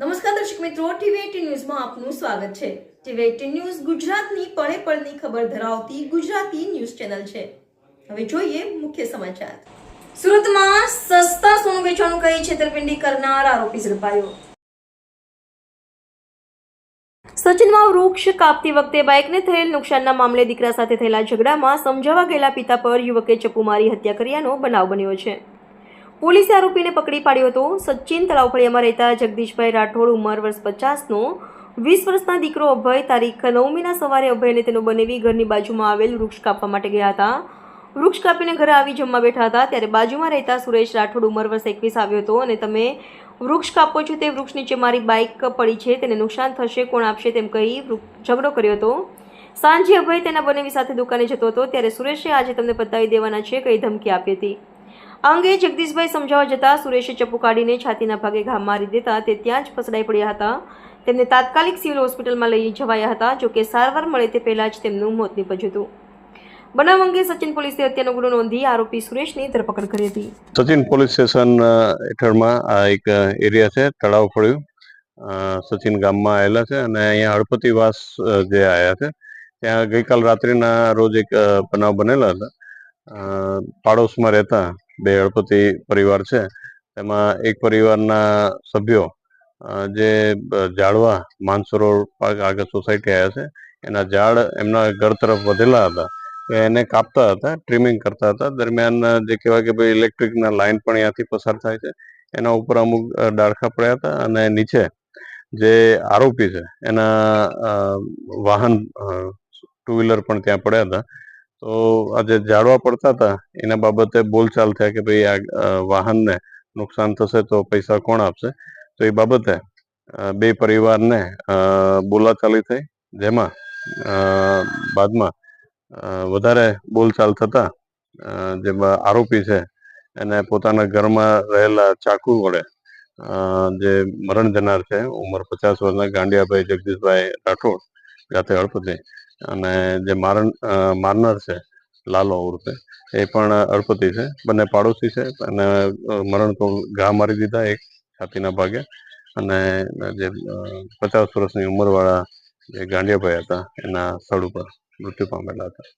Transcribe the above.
નમસ્કાર દર્શક મિત્રો ટીવી ન્યૂઝમાં આપનું સ્વાગત છે. ટીવી એટીન ન્યૂઝ ગુજરાતની પળે પળની ખબર ધરાવતી ગુજરાતી ન્યૂઝ ચેનલ છે. હવે જોઈએ મુખ્ય સમાચાર. સુરતમાં સસ્તા સોનું વેચવાનું કહી છેતરપિંડી કરનાર આરોપી ઝડપાયો. સચિનમાં વૃક્ષ કાપતી વખતે બાઇકને થયેલ નુકસાનના મામલે દીકરા સાથે થયેલા ઝઘડામાં સમજાવવા ગયેલા પિતા પર યુવકે ચપ્પુ મારી હત્યા કર્યાનો બનાવ બન્યો છે. પોલીસે આરોપીને પકડી પાડ્યો હતો. સચિન તળાવફળિયામાં રહેતા જગદીશભાઈ રાઠોડ ઉંમર વર્ષ પચાસનો. વીસ વર્ષના દીકરો અભય, તારીખ નવમીના સવારે અભયને તેનો બનેવી ઘરની બાજુમાં આવેલ વૃક્ષ કાપવા માટે ગયા હતા. વૃક્ષ કાપીને ઘરે આવી જમવા બેઠા હતા. ત્યારે બાજુમાં રહેતા સુરેશ રાઠોડ ઉંમર વર્ષ એકવીસ આવ્યો હતો અને તમે વૃક્ષ કાપો છો તે વૃક્ષ નીચે મારી બાઇક પડી છે, તેને નુકસાન થશે, કોણ આપશે તેમ કહી ઝઘડો કર્યો હતો. સાંજે અભય તેના બનેવી સાથે દુકાને જતો હતો. ત્યારે સુરેશે આજે તમને પતાવી દેવાના છે, કઈ ધમકી આપી હતી. આ અંગે જગદીશભાઈ સમજાવવા જતા સુરેશે ચપ્પુ કાઢીને છાતીના ભાગે ઘા મારી દેતા તે ત્યાં જ ફસડાઈ પડ્યા હતા. તેમને તાત્કાલિક સિવિલ હોસ્પિટલમાં લઈ જવાયા હતા જોકે સારવાર મળે તે પહેલાં જ તેમનું મોત નીપજ્યું હતું. બનાવ અંગે સચિન પોલીસે હત્યાનો ગુનો નોંધી આરોપી સુરેશની ધરપકડ કરી હતી. સચિન પોલીસ સ્ટેશન હેઠળમાં આ એક એરિયા છે તળાવ અ, સચિન ગામમાં આવેલા છે અને અહીંયા હળપતિવાસ જે આવ્યા છે ત્યાં ગઈકાલ રાત્રિના રોજ એક બનાવ બનેલા હતા. પાડોશમાં રહેતા બે હળપતિ પરિવાર છે. તેમાં એક પરિવારના સભ્યો જે ઝાડવા માનસરોવર પાર્ક આગળ સોસાયટી આવ્યા છે. એના ઝાડ એમના ઘર તરફ વધેલા હતા. એને કાપતા હતા, ટ્રીમિંગ કરતા હતા. દરમિયાન જે કહેવાય કે ભાઈ ઇલેક્ટ્રિકના લાઇન પણ ત્યાંથી પસાર થાય છે. એના ઉપર અમુક ડાળખા પડ્યા હતા અને નીચે જે આરોપી છે, એના વાહન ટુ વ્હીલર પણ ત્યાં પડ્યા હતા. તો આ જે ઝાડવા પડતા હતા. એના બાબતે બોલચાલ થયા કે ભાઈ આ વાહનને નુકસાન થશે તો પૈસા કોણ આપશે? તો એ બાબતે બે પરિવારને બોલાચાલી થઈ. જેમાં બાદમાં વધારે બોલચાલ થતા જેમાં આરોપી છે, એને પોતાના ઘરમાં રહેલા ચાકુ વડે જે મરણ જનાર છે, ઉંમર પચાસ વર્ષના ગાંડિયાભાઈ જગદીશભાઈ રાઠોડ જાતે હળપતિ અને જે મારણ મારનાર છે, લાલો ઉર્ફે, એ પણ અળપતિ છે. બંને પાડોશી છે અને મરણ તો ઘા મારી દીધા એક છાતીના ભાગે. અને જે પચાસ વર્ષની ઉંમરવાળા જે ગાંડિયાભાઈ હતા, એના સ્થળ ઉપર મૃત્યુ પામેલા હતા.